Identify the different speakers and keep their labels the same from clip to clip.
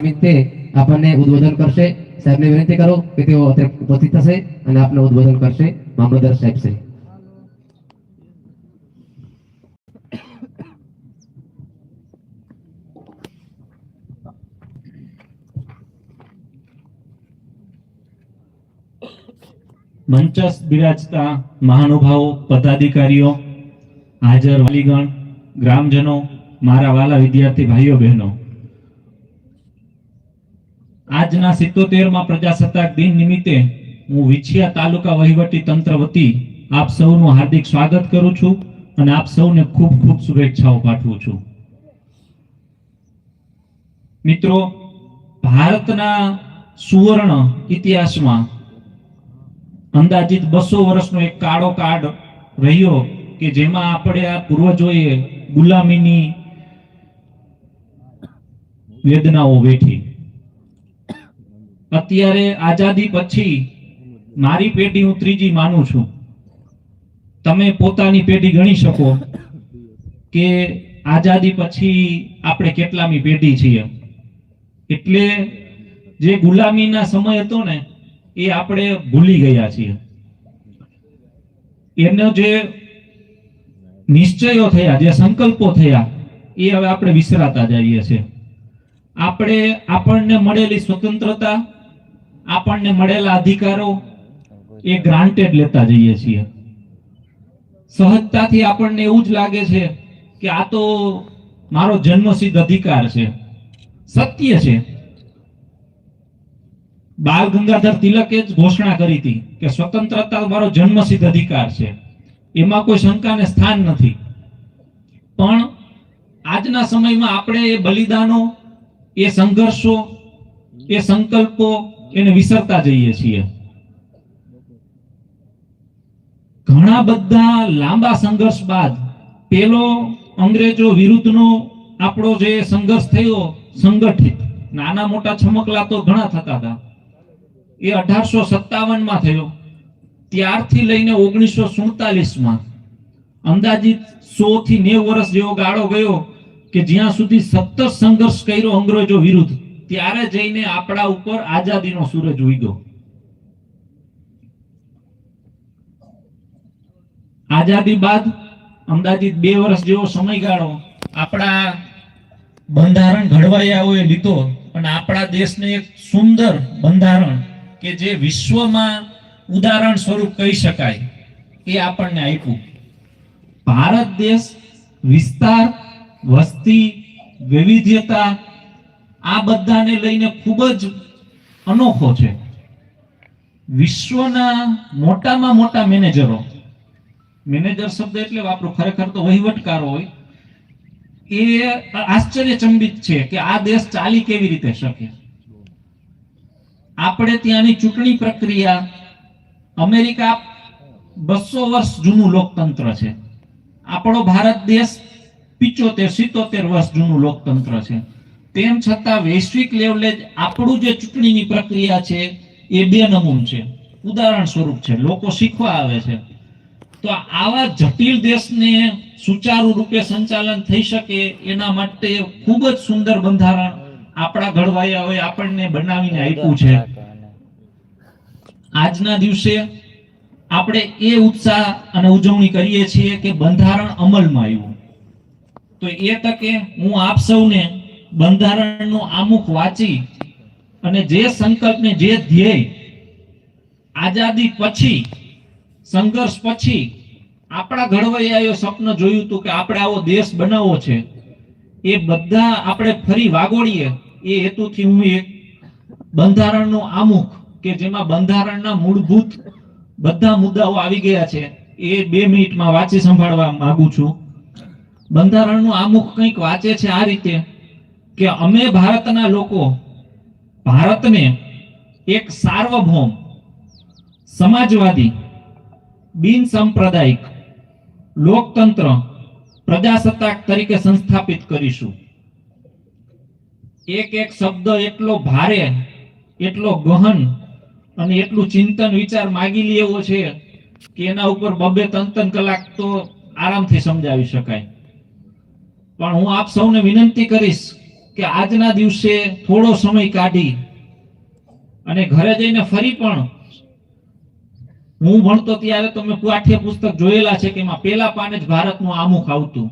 Speaker 1: નિમિત્તે આપણને ઉદ્બોધન કરશે. સાહેબને વિનંતી કરો કે તેઓ ઉપસ્થિત થશે અને આપને ઉદ્બોધન કરશે. મામલતદાર સાહેબ શ્રી
Speaker 2: મંચસ બિરાજતા મહાનુભાવો, પદાધિકારીઓ, હાજર વાલીગણ, ગ્રામજનો, મારા વાલા વિદ્યાર્થી ભાઈઓ બહેનો આજના સિત્તોતેરમાં પ્રજાસત્તાક દિન નિમિત્તે હું વિછિયા તાલુકા વહીવટી તંત્ર વતી આપ સૌનું હાર્દિક સ્વાગત કરું છું અને આપ સૌને ખૂબ ખૂબ શુભેચ્છાઓ પાઠવું છું. મિત્રો, ભારતના સુવર્ણ ઇતિહાસમાં અંદાજિત બસો વર્ષનો એક કાળો કાળ રહ્યો કે જેમાં આપણે આ પૂર્વજોએ ગુલામીની વેદનાઓ વેઠી. અત્યારે આઝાદી પછી મારી પેઢી હું ત્રીજી માનું છું. તમે પોતાની પેઢી ગણી શકો કે આઝાદી પછી આપણે કેટલામી પેઢી છીએ. એટલે જે ગુલામીના સમય હતો ને, એ આપણે ભૂલી ગયા છીએ. એનો જે નિશ્ચયો થયા, જે સંકલ્પો થયા, એ હવે આપણે વિસરાતા જઈએ છીએ. આપણે આપણને મળેલી સ્વતંત્રતા આપણને મળેલા અધિકારો એ ગ્રાન્ટેડ લેતા જઈએ છીએ. સહજતાથી આપણને એવું જ લાગે છે કે આ તો મારો જન્મસિદ્ધ અધિકાર છે. સત્ય છે. બાલ ગંગાધર તિલકે જ ઘોષણા કરી હતી કે સ્વતંત્રતા મારો જન્મસિદ્ધ અધિકાર છે. એમાં કોઈ શંકાને સ્થાન નથી. પણ આજના સમયમાં આપણે એ બલિદાનો, એ સંઘર્ષો, એ સંકલ્પો એને વિસરતા જઈએ છીએ. ઘણા બધા લાંબા સંઘર્ષ બાદ પેલો અંગ્રેજો વિરુદ્ધનો આપણો જે સંઘર્ષ થયો, સંગઠિત, નાના મોટા છમકલા તો ઘણા થતા હતા. એ અઢારસો સત્તાવનમાં થયો. ત્યારથી લઈને ઓગણીસો સુડતાલીસમાં અંદાજિત સો થી નેવ વર્ષ જેવો ગાળો ગયો કે જ્યાં સુધી સતત સંઘર્ષ કર્યો અંગ્રેજો વિરુદ્ધ. ત્યારે જઈને આપણા ઉપર આઝાદીનો સૂરજ ઉગ્યો. આઝાદી બાદ અંદાજિત બે વર્ષ જેવો સમયગાળો આપણા બંધારણ ઘડવાયાઓએ લીધો, પણ આપણા દેશને એક સુંદર બંધારણ કે જે વિશ્વમાં ઉદાહરણ સ્વરૂપ કહી શકાય એ આપણને આપ્યું. ભારત દેશ વિસ્તાર, વસ્તી, વૈવિધ્યતા આ બધાને લઈને ખૂબ જ અનોખો છે. વિશ્વના મોટામાં મોટા મેનેજરો, મેનેજર શબ્દ એટલે વાપરો ખરેખર તો વહીવટકારો હોય, એ આશ્ચર્યચંબિત છે કે આ દેશ ચાલી કેવી રીતે શકે. આપણે ત્યાંની ચૂંટણી પ્રક્રિયા અમેરિકા બસો વર્ષ જૂનું લોકતંત્ર છે. આપણો ભારત દેશ પિચોતેર, સિત્તોતેર વર્ષ જૂનું લોકતંત્ર છે. તેમ છતાં વૈશ્વિક લેવલે આપણું જે ચૂંટણીની પ્રક્રિયા છે, એ બે નમૂન છે. ઉદાહરણ સ્વરૂપ છે, લોકો શીખવા આવે છે. તો આવા જટિલ દેશને સુચારુ રૂપે સંચાલન થઈ શકે એના માટે ખૂબ જ સુંદર બંધારણ આપણા ઘડવાયાઓએ આપણને બનાવીને આપ્યું છે. આજના દિવસે આપણે એ ઉત્સાહ અને ઉજવણી કરીએ છીએ કે બંધારણ અમલમાં આવ્યું. તો એ તકે હું આપ સૌને બંધારણનું આમુખ વાંચી અને જે સંકલ્પને જે ધ્યેય આઝાદી પછી, સંઘર્ષ પછી આપણા ઘડવૈયાએ સ્વપ્ન જોયું હતું કે આપણે આવો દેશ બનાવવો છે, એ બધા આપણે ફરી વાગોળીએ, એ હેતુથી હું એક બંધારણનું આમુખ કે જેમાં બંધારણના મૂળભૂત બધા મુદ્દાઓ આવી ગયા છે, એ બે મિનિટમાં વાંચી સંભાળવા માંગુ છું. બંધારણનું આમુખ કંઈક વાંચે છે આ રીતે. કે અમે ભારતના લોકો, ભારતને એક સાર્વભૌમ, સમાજવાદી, બિન સાંપ્રદાયિક લોકતંત્ર, પ્રજાસત્તાક તરીકે સંસ્થાપિત કરીશું. એક એક શબ્દ એટલો ભારે, એટલો ગહન અને એટલું ચિંતન વિચાર માગી લે એવો છે કે એના ઉપર બબે ત્રણ ત્રણ કલાક તો આરામથી સમજાવી શકાય. પણ હું આપ સૌને વિનંતી કરીશ કે આજના દિવસે થોડો સમય કાઢી અને ઘરે જઈને ફરી પણ હું ભણતો ત્યારે તમે પાઠ્ય પુસ્તક જોયેલા છે કે એમાં પેલા પાને જ ભારતનું આમુખ આવતું.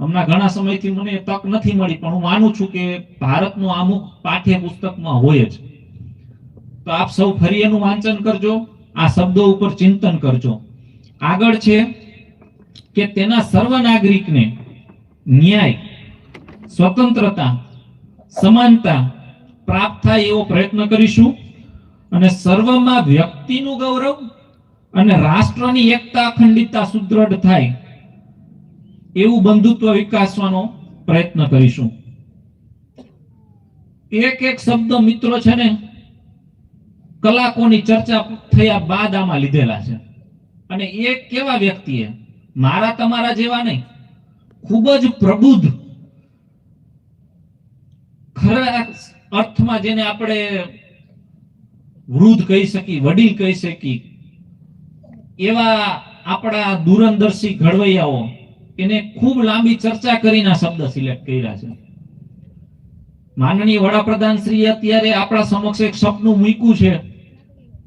Speaker 2: હમણાં ઘણા સમયથી મને તક નથી મળી, પણ હું માનું છું કે ભારતનું આમુખ પાઠ્ય પુસ્તકમાં હોય જ. તો આપ સૌ ફરી એનું વાંચન કરજો, આ શબ્દો ઉપર ચિંતન કરજો. આગળ છે કે તેના સર્વ નાગરિકને ન્યાય સ્વતંત્રતા, સમાનતા પ્રાપ્ત થાય એવો પ્રયત્ન કરીશું. અને સર્વમાં વ્યક્તિનું ગૌરવ અને રાષ્ટ્રની એકતા, અખંડિતતા સુદ્રઢ થાય એવું બંધુત્વ વિકાસવાનો પ્રયત્ન કરીશું. એક એક શબ્દ મિત્રો છે ને, કલાકોની ચર્ચા થયા બાદ આમાં લીધેલા છે. અને એ કેવા વ્યક્તિએ? મારા તમારા જેવા નહીં. ખૂબ જ પ્રબુદ્ધ ખરા અર્થમાં જેને આપણે વૃદ્ધ કહી શકી વડીલ કહી શકી એવા આપણા દૂરંદર્શી ઘડવૈયાઓ એને ખૂબ લાંબી ચર્ચા કરીને શબ્દ સિલેક્ટ કર્યા છે. માનનીય વડાપ્રધાન શ્રી અત્યારે આપણા સમક્ષ એક સપનું મૂક્યું છે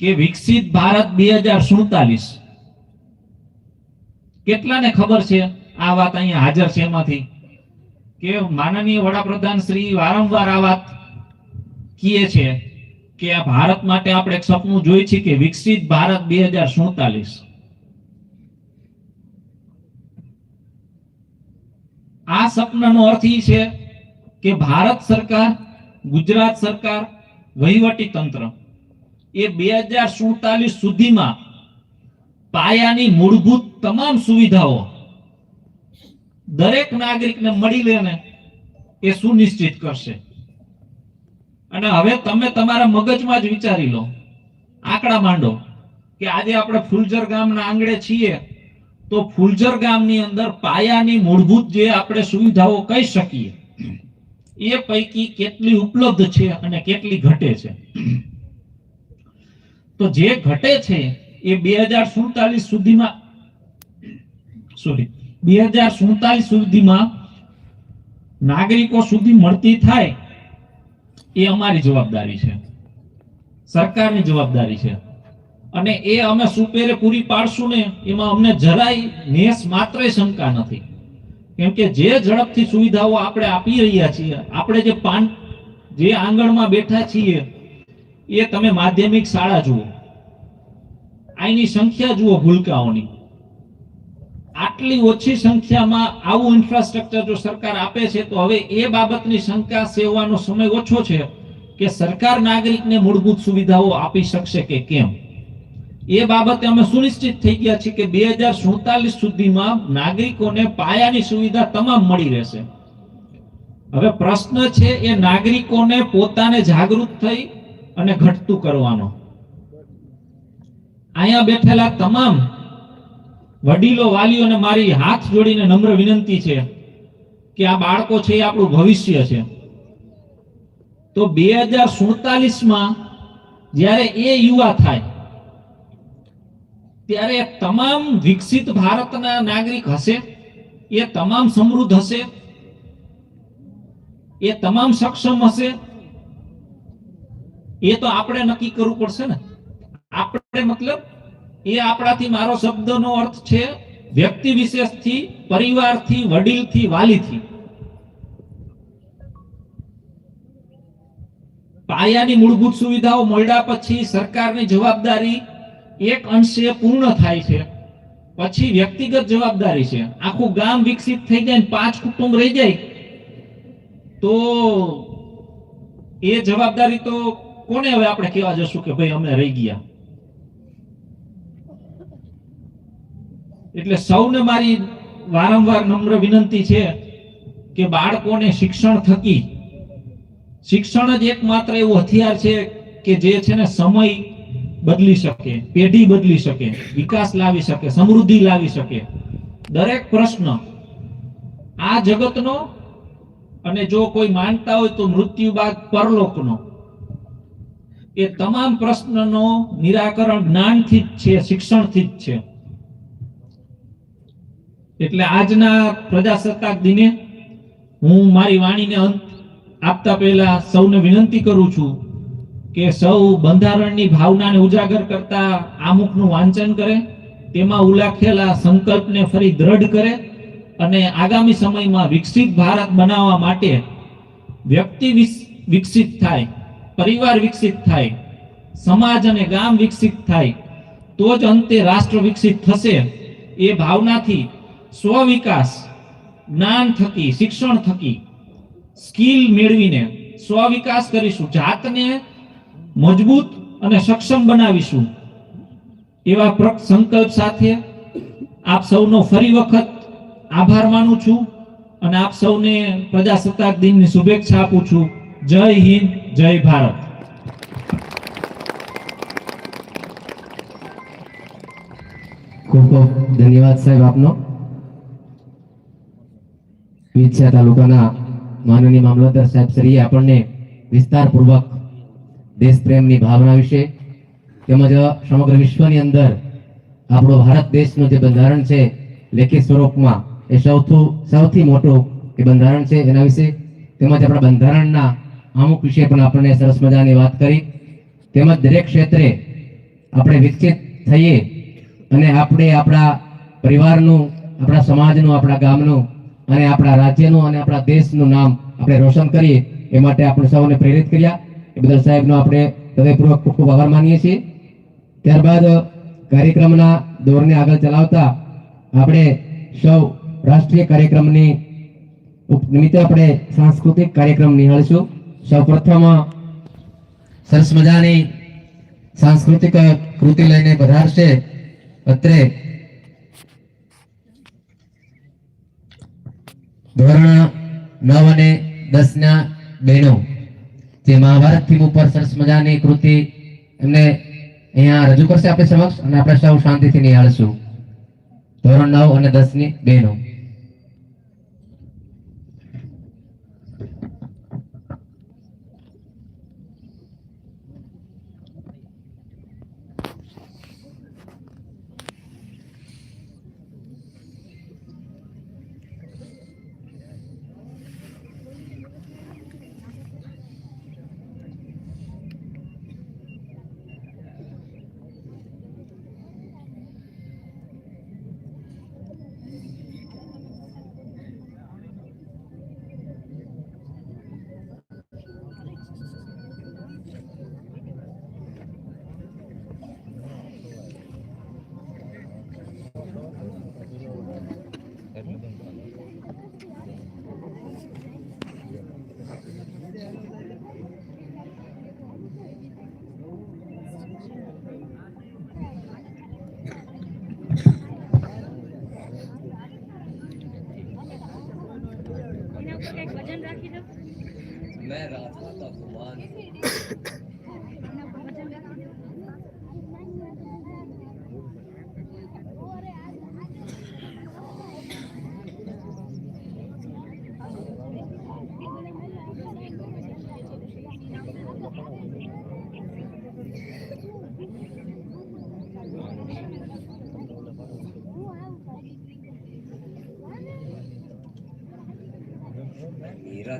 Speaker 2: કે વિકસિત ભારત બે હજાર સુડતાલીસ. કેટલાને ખબર છે? આ વાત અહીંયા હાજર છે એમાંથી. કે માનનીય વડાપ્રધાન શ્રી વારંવાર આ વાત કહે છે કે આ ભારત માટે આપણે એક સપનું જોઈ છે કે વિકસિત ભારત બે હજાર સુડતાલીસ. આ સપનાનો અર્થ એ છે કે ભારત સરકાર, ગુજરાત સરકાર, વહીવટી તંત્ર એ બે હજાર સુડતાલીસ સુધીમાં પાયાની મૂળભૂત તમામ સુવિધાઓ દરેક નાગરિકને મળી લેને એ સુનિશ્ચિત કરશે. અને હવે તમે તમારા મગજમાં જ વિચારી લો, આંકડા માંડો, કે આજે આપણે ફુલજર ગામના આંગણે છીએ, તો ફુલજર ગામની અંદર પાયાની મૂળભૂત જે આપણે સુવિધાઓ કહી શકીએ, એ પૈકી કેટલી ઉપલબ્ધ છે અને કેટલી ઘટે છે. તો જે ઘટે છે, એ બે સુડતાલીસ સુધીમાં, સોરી બે હજાર સુડતાલીસ સુધીમાં નાગરિકો સુધી મળતી થાય એ અમારી જવાબદારી છે. સરકારની જવાબદારી છે. અને એ અમે સુપેરે પૂરી પાડશું ને એમાં અમને જરાય નેસ માત્ર શંકા નથી. કેમ કે જે ઝડપથી સુવિધાઓ આપણે આપી રહ્યા છીએ, આપણે જે પાન જે આંગણમાં બેઠા છીએ, એ તમે માધ્યમિક શાળા જુઓ. આની સંખ્યા જુઓ ભૂલકાઓની. આટલી ઓછી સંખ્યામાં આવું ઇન્ફ્રાસ્ટ્રક્ચર જો સરકાર આપે છે, તો હવે એ બાબતની શંકા સેવવાનો સમય ઓછો છે કે સરકાર નાગરિકને મૂળભૂત સુવિધાઓ આપી શકશે કે કેમ? એ બાબતે અમે સુનિશ્ચિત થઈ ગયા છીએ કે બે હજાર સુડતાલીસ સુધીમાં નાગરિકોને પાયાની સુવિધા તમામ મળી રહેશે. હવે પ્રશ્ન છે એ નાગરિકોને પોતાને જાગૃત થઈ અને ઘટતું કરવાનો. અહીંયા બેઠેલા તમામ વડીલો વાલીઓને મારી હાથ જોડીને નમ્ર વિનંતી છે કે આ બાળકો છે એ આપણું ભવિષ્ય છે. તો બે હજાર સુડતાલીસમાં જ્યારે એ યુવા થાય, ત્યારે તમામ વિકસિત ભારતના નાગરિક હશે, એ તમામ સમૃદ્ધ હશે, એ તમામ સક્ષમ હશે, એ તો આપણે નક્કી કરવું પડશે ને. આપણે મતલબ એ આપણાથી મારો શબ્દનો અર્થ છે વ્યક્તિ વિશેષથી, પરિવારથી, વડીલથી, વાલીથી. પાયાની મૂળભૂત સુવિધાઓ મળ્યા પછી સરકારની જવાબદારી એક અંશે પૂર્ણ થાય છે. પછી વ્યક્તિગત જવાબદારી છે. આખું ગામ વિકસિત થઈ જાય પાંચ કુટુંબ રહી જાય, તો એ જવાબદારી તો કોને હવે આપણે કહેવા જશું કે ભાઈ અમે રહી ગયા? એટલે સૌને મારી વારંવાર નમ્ર વિનંતી છે કે બાળકોને શિક્ષણ થકી, શિક્ષણ જ એકમાત્ર એવું હથિયાર છે કે જે છે ને સમય બદલી શકે, પેઢી બદલી શકે, વિકાસ લાવી શકે, સમૃદ્ધિ લાવી શકે. દરેક પ્રશ્ન આ જગતનો અને જો કોઈ માનતા હોય તો મૃત્યુ બાદ પરલોકનો. એ તમામ પ્રશ્નનો નિરાકરણ જ્ઞાનથી જ છે, શિક્ષણથી જ છે. એટલે આજના પ્રજાસત્તાક દિને હું મારી વાણીને અંત આપતા પહેલા સૌને વિનંતી કરું છું કે સૌ બંધારણની ભાવનાને ઉજાગર કરતા આમુખનું વાંચન કરે, તેમાં ઉલાખેલા સંકલ્પને ફરી દ્રઢ કરે અને આગામી સમયમાં વિકસિત ભારત બનાવવા માટે વ્યક્તિ વિકસિત થાય, પરિવાર વિકસિત થાય, સમાજ અને ગામ વિકસિત થાય, તો જ અંતે રાષ્ટ્ર વિકસિત થશે. એ ભાવનાથી સ્વ વિકાસ જ્ઞાન થકી, શિક્ષણ થકી, સ્કિલ મેળવીને સ્વ વિકાસ કરીશું, જાતને મજબૂત અને સક્ષમ બનાવીશું. એવા સંકલ્પ સાથે આપ સૌનો ફરી વખત આભાર માનું છું અને આપ સૌને પ્રજાસત્તાક દિનની શુભેચ્છા આપું છું. જય હિન્દ, જય ભારત.
Speaker 1: ખૂબ ખૂબ ધન્યવાદ સાહેબ આપનો. વિછિયા તાલુકાના માનનીય મામલતદાર સાહેબ શ્રીએ આપણને વિસ્તારપૂર્વક દેશ પ્રેમની ભાવના વિશે તેમજ સમગ્ર વિશ્વની અંદર આપણો ભારત દેશનું જે બંધારણ છે, લેખિત સ્વરૂપમાં એ સૌથી સૌથી મોટું એ બંધારણ છે એના વિશે તેમજ આપણા બંધારણના અમુક વિશે પણ આપણને સરસ મજાની વાત કરી. તેમજ દરેક ક્ષેત્રે આપણે વિકસિત થઈએ અને આપણે આપણા પરિવારનું, આપણા સમાજનું, આપણા ગામનું અને આપણા રાજ્યનું અને આપણા દેશનું નામ આપણે રોશન કરીએ એ માટે આપણે સૌને પ્રેરિત કર્યા. એ બદલ સાહેબનો આપણે હૃદયપૂર્વક ખૂબ ખૂબ આભાર માનીએ છીએ. ત્યારબાદ કાર્યક્રમના દોરને આગળ ચલાવતા આપણે સૌ રાષ્ટ્રીય કાર્યક્રમની નિમિત્તે આપણે સાંસ્કૃતિક કાર્યક્રમ નિહાળીશું. સૌ પ્રથમ, સરસ મજાની સાંસ્કૃતિક કૃતિ લઈને પધારશે અત્રે ધોરણ નવ અને દસ ના બહેનો. જે મહાભારત થીમ ઉપર સરસ મજાની કૃતિ એમને અહીંયા રજૂ કરશે આપણે સમક્ષ અને આપણે સૌ શાંતિથી નિહાળશું. ધોરણ નવ અને દસની બહેનો.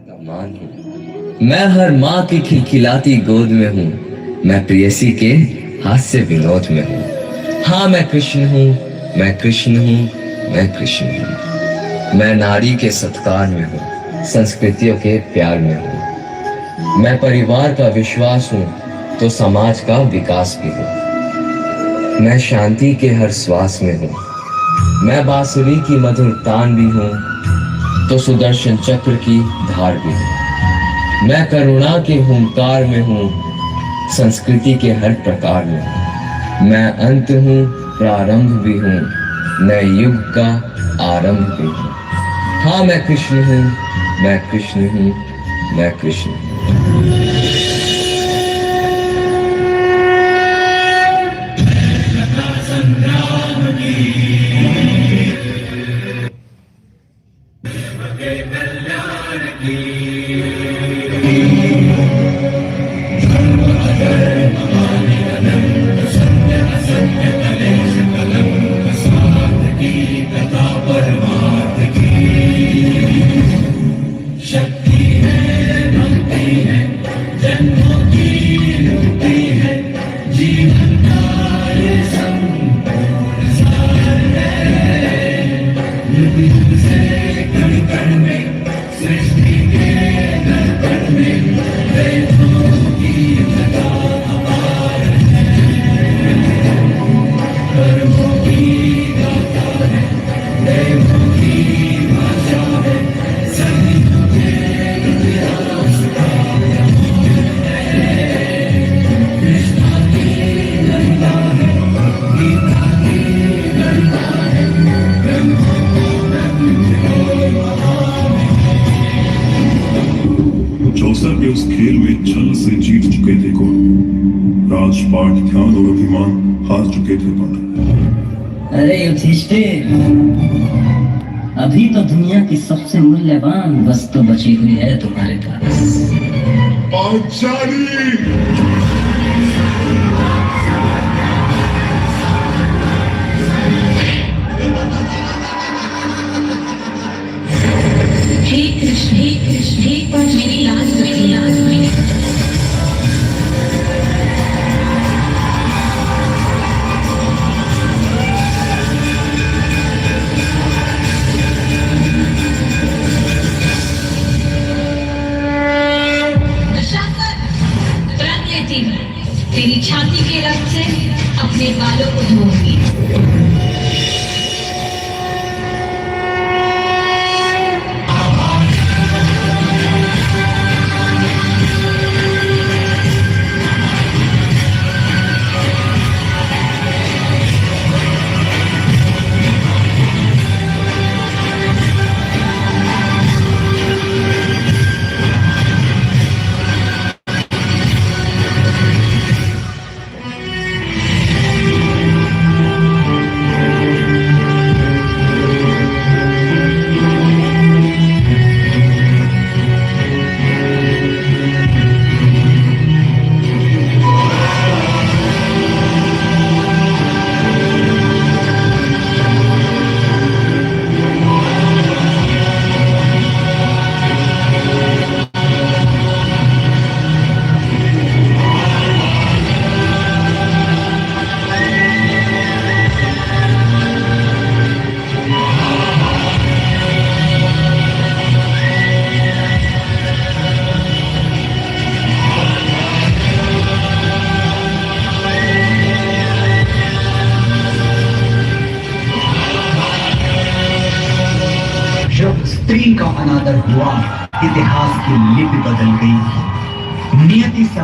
Speaker 3: मान हूँ मैं हर माँ की खिलखिलाती गोद में हूँ। मैं प्रेयसी के हास्य विनोद में हूँ। हाँ मैं कृष्ण हूँ, मैं कृष्ण हूँ, मैं कृष्ण हूँ। मैं नारी के सत्कार में हूँ, संस्कृतियों के प्यार में हूँ। मैं परिवार का विश्वास हूँ तो समाज का विकास भी हूँ। मैं शांति के हर श्वास में हूँ। मैं बांसुरी की मधुर तान भी हूँ तो सुदर्शन चक्र की धार भी मैं करुणा के हूंकार में हूँ, संस्कृति के हर प्रकार में हूँ। मैं अंत हूँ, प्रारंभ भी हूँ नए युग का आरंभ भी हूँ। हाँ मैं कृष्ण हूँ, मैं कृष्ण हूँ, मैं कृष्ण हूँ।
Speaker 4: Thank you. से जीत चुके थे कौन राजपाट ध्यान और अभिमान हार चुके थे कौन
Speaker 5: अरे युधिष्ठिर अभी तो दुनिया की सबसे मूल्यवान वस्तु बची हुई है तुम्हारे पास।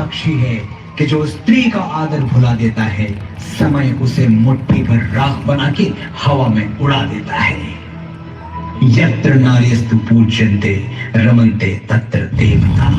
Speaker 6: साक्षी है कि जो स्त्री का आदर भुला देता है, समय उसे मुट्ठी पर राख बना के हवा में उड़ा देता है। यत्र नार्यस्तु पूज्यन्ते, रमन्ते तत्र देवता।